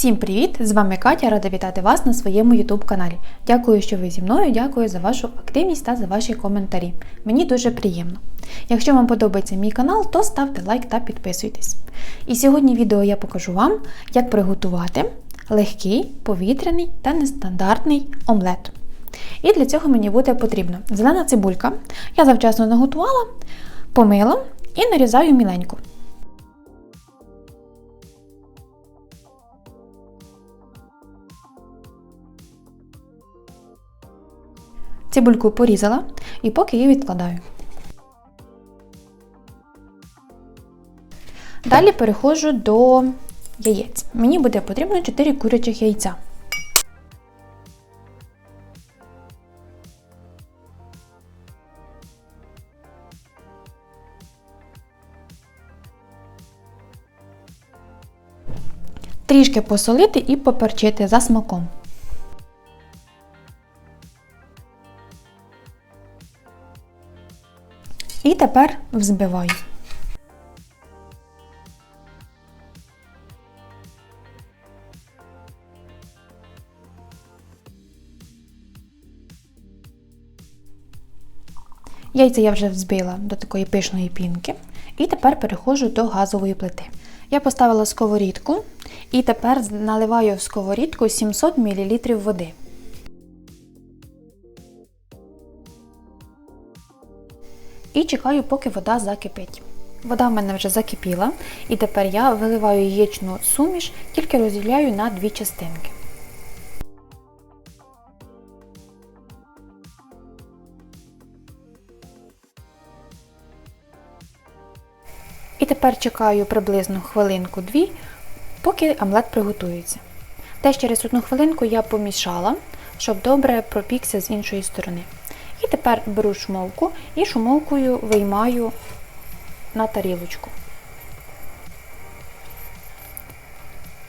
Всім привіт! З вами Катя, рада вітати вас на своєму YouTube каналі. Дякую, що ви зі мною, дякую за вашу активність та за ваші коментарі. Мені дуже приємно. Якщо вам подобається мій канал, то ставте лайк та підписуйтесь. І сьогодні відео я покажу вам, як приготувати легкий, повітряний та нестандартний омлет. І для цього мені буде потрібна зелена цибулька. Я завчасно наготувала, помила і нарізаю міленько. Цибульку порізала і поки її відкладаю. Далі переходжу до яєць. Мені буде потрібно 4 курячих яйця. Трішки посолити і поперчити за смаком. І тепер взбиваю. Яйця я вже взбила до такої пишної пінки. І тепер переходжу до газової плити. Я поставила сковорідку і тепер наливаю в сковорідку 700 мл води. І чекаю, поки вода закипить. Вода в мене вже закипіла, і тепер я виливаю яєчну суміш, тільки розділяю на дві частинки. І тепер чекаю приблизно хвилинку-дві, поки омлет приготується. Теж через одну хвилинку я помішала, щоб добре пропікся з іншої сторони. Тепер беру шумовку і шумовкою виймаю на тарілочку.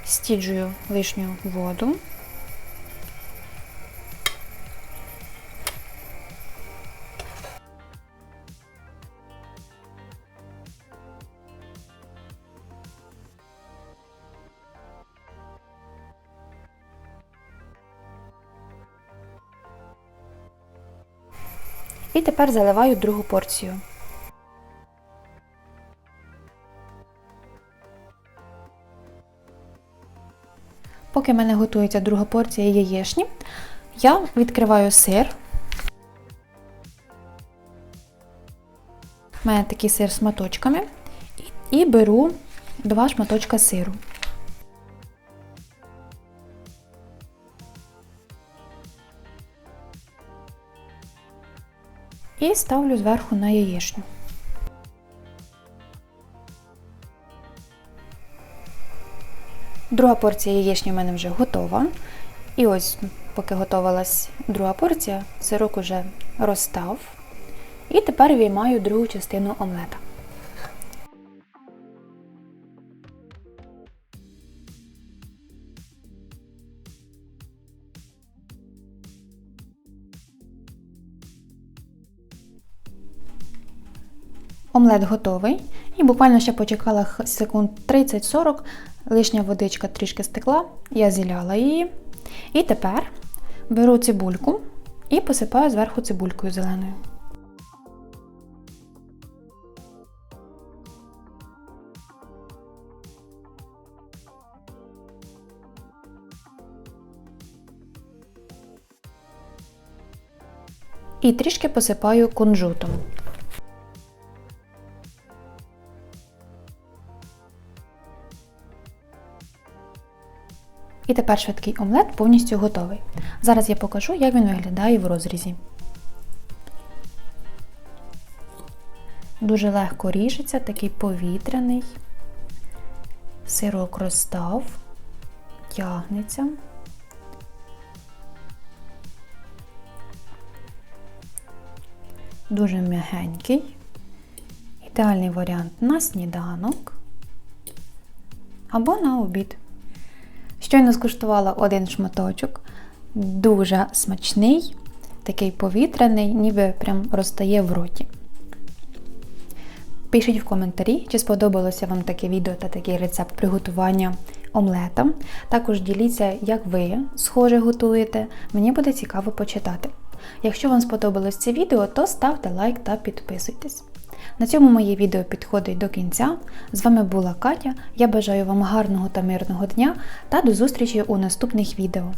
Стіджую лишню воду. І тепер заливаю другу порцію. Поки в мене готується друга порція яєчні, я відкриваю сир. У мене такий сир з шматочками. І беру два шматочка сиру. І ставлю зверху на яєчню. Друга порція яєчні в мене вже готова. І ось, поки готувалась друга порція, сирок уже розстав. І тепер віймаю другу частину омлета. Омлет готовий. І буквально ще почекала секунд 30-40, лишня водичка трішки стекла, я зіляла її. І тепер беру цибульку і посипаю зверху цибулькою зеленою. І трішки посипаю кунжутом. І тепер швидкий омлет повністю готовий. Зараз я покажу, як він виглядає в розрізі. Дуже легко ріжеться, такий повітряний, сирок розстав, тягнеться. Дуже м'ягенький. Ідеальний варіант на сніданок або на обід. Щойно скуштувала один шматочок, дуже смачний, такий повітряний, ніби прям розтає в роті. Пишіть в коментарі, чи сподобалося вам таке відео та такий рецепт приготування омлетам. Також діліться, як ви схоже готуєте. Мені буде цікаво почитати. Якщо вам сподобалось це відео, то ставте лайк та підписуйтесь. На цьому моє відео підходить до кінця. З вами була Катя. Я бажаю вам гарного та мирного дня та до зустрічі у наступних відео.